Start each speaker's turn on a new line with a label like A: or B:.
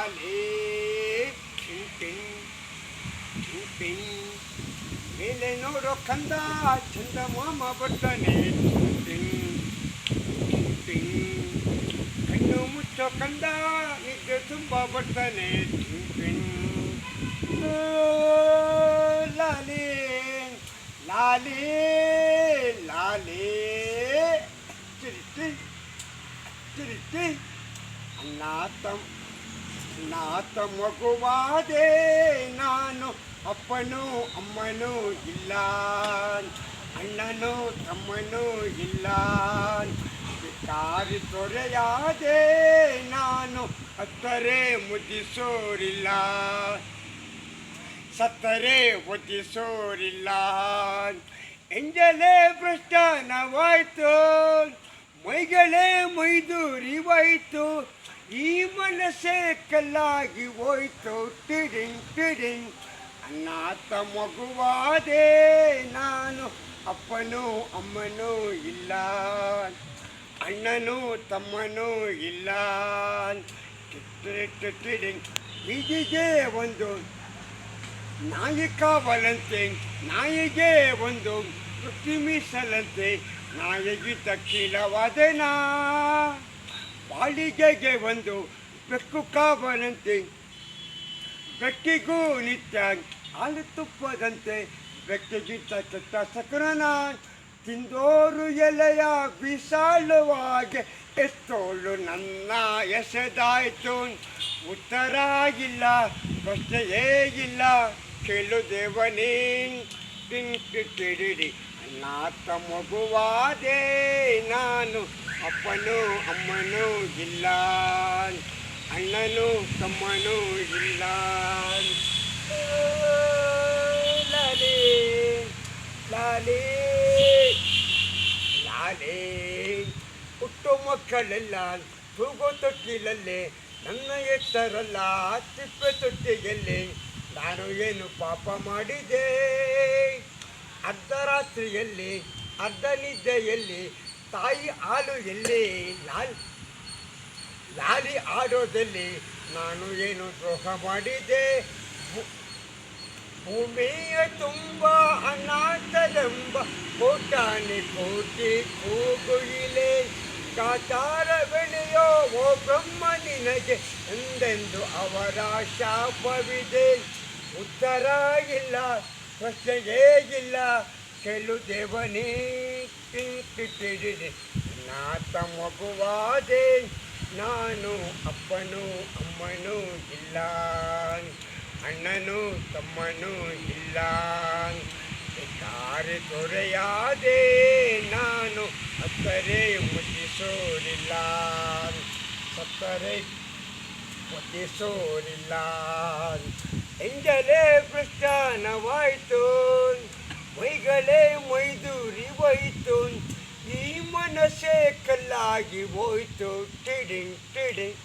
A: Dale, Kingpin, Kingpin. Mele noro kanda, chanda mama vodane, Kingpin, Kingpin. Kannu mucho kanda, nidde tumba vodane, Kingpin. Lale, lale, lale. Chiritti, chiritti. అన్నా తమ్ ನಾತ ಮಗುವಾದೆ ನಾನು, ಅಪ್ಪನು ಅಮ್ಮನೂ ಇಲ್ಲ. ಅಣ್ಣನೂ ತಮ್ಮನೂ ಇಲ್ಲ. ಕಾರಿ ತೊರೆಯಾದೆ ನಾನು, ಹತ್ತರೆ ಮುದಿಸೋರಿಲ್ಲ. ಸತ್ತರೆ ಒದಿಸೋರಿಲ್ಲ. ಎಂಜಲೇ ಭ್ರಷ್ಟನವಾಯ್ತು, ಮೈಗಳೇ ಮೈದೂರಿವಾಯ್ತು. ಈ ಮನಸ್ಸೇ ಕಲ್ಲಾಗಿ ಹೋಯ್ತು. ಟಿಡಿಂಗ್ ಟಿಡಿಂಗ್. ಅನ್ನಾತ ಮಗುವಾದೆ ನಾನು. ಅಪ್ಪನೂ ಅಮ್ಮನೂ ಇಲ್ಲ. ಅಣ್ಣನೂ ತಮ್ಮನೂ ಇಲ್ಲ. ಟಿಡಿಂಗ್. ಇದಿಗೆ ಒಂದು ನಾಯಿ ಕಾವಲಂತೆ, ನಾಯಿಗೆ ಒಂದು ಕೃತಿ ಮೀಸಲಂತೆ. ನಾಯಿಗೆ ತಕ್ಕಿಲವಾದನಾ ಬಾಳಿಗೆಗೆ ಒಂದು ಬೆಕ್ಕು ಕಾವನಂತೆ ಬೆಕ್ಕಿಗೂ ನಿತ್ಯ ಹಾಲು ತುಪ್ಪದಂತೆ ಬೆಕ್ಕಿಗಿಂತ ಕೆಟ್ಟ ಸಕರನ ತಿಂದೋರು ಎಲೆಯ ಬಿಸಾಳುವಾಗೆ ಎಷ್ಟೋಳು ನನ್ನ ಎಸೆದಾಯ್ತು. ಉತ್ತರ ಇಲ್ಲ ಪ್ರಶ್ನೆಯೇ ಇಲ್ಲ. ಕೇಳು ದೇವನೇ ಕಿಡಿಡಿ ಅನ್ನಾತ ಮಗುವಾದೆ ನಾನು. ಅಪ್ಪನೂ ಅಮ್ಮನು ಇಲ್ಲ. ಅಣ್ಣನು ತಮ್ಮನು ಇಲ್ಲ. ಲಾಲಿ ಲಾಲಿ ಲಾಲಿ. ಹುಟ್ಟು ಮಕ್ಕಳೆಲ್ಲ ತೂಗೋ ತೊಟ್ಟಿಲಲ್ಲೇ, ನನ್ನ ಎತ್ತರಲ್ಲ ತಿಪ್ಪೆ ತೊಟ್ಟಿಗೆಲ್ಲಿ. ನಾನು ಏನು ಪಾಪ ಮಾಡಿದೆ? ಅರ್ಧರಾತ್ರಿಯಲ್ಲಿ ಅರ್ಧ ನಿದ್ದೆಯಲ್ಲಿ ತಾಯಿ ಹಾಲು ಎಲ್ಲಿ? ಲಾಲ್ ಲಾಲಿ ಆಡೋದಲ್ಲಿ ನಾನು ಏನು ದ್ರೋಹ ಮಾಡಿದೆ ಭೂಮಿಯ ತುಂಬ ಅನಾಥಲೆಂಬ ಕೋಟಾನಿ ಕೋಟಿ ಕೂಗುಯಿಲೆ ಕಾತಾರ ಬೆಳೆಯೋ ಓ ಬ್ರಹ್ಮ ನಿನಗೆ ಎಂದೆಂದು ಅವರ ಶಾಪವಿದೆ. ಉತ್ತರ ಇಲ್ಲ, ಪ್ರಶ್ನೆಯೇ ಇಲ್ಲ. ಕೆಲು ದೇವನೇ. ನಾತ ಮಗುವಾದೆ ನಾನು ಅಪ್ಪನೂ ಅಮ್ಮನೂ ಇಲ್ಲ ಅಣ್ಣನೂ ತಮ್ಮನೂ ಇಲ್ಲ ತಾರೆ ತೊರೆಯಾದೆ ನಾನು ಹತ್ತರೆ ಮುಟ್ಟಿಸೋರಿಲ್ಲ ಸತ್ತರೆ ಮುಟ್ಟಿಸೋರಿಲ್ಲ ಎಂಜಲೇ ಭ್ರಷ್ಟನವಾಯ್ತು ಮೈಗಳೇ ಮೈದೂರಿವಾಯ್ತು ಈ ಮನಸ್ಸೇ ಕಲ್ಲಾಗಿ ಹೋಯ್ತು ಟಿಡಿಂಗ್ ಟಿಡಿಂಗ್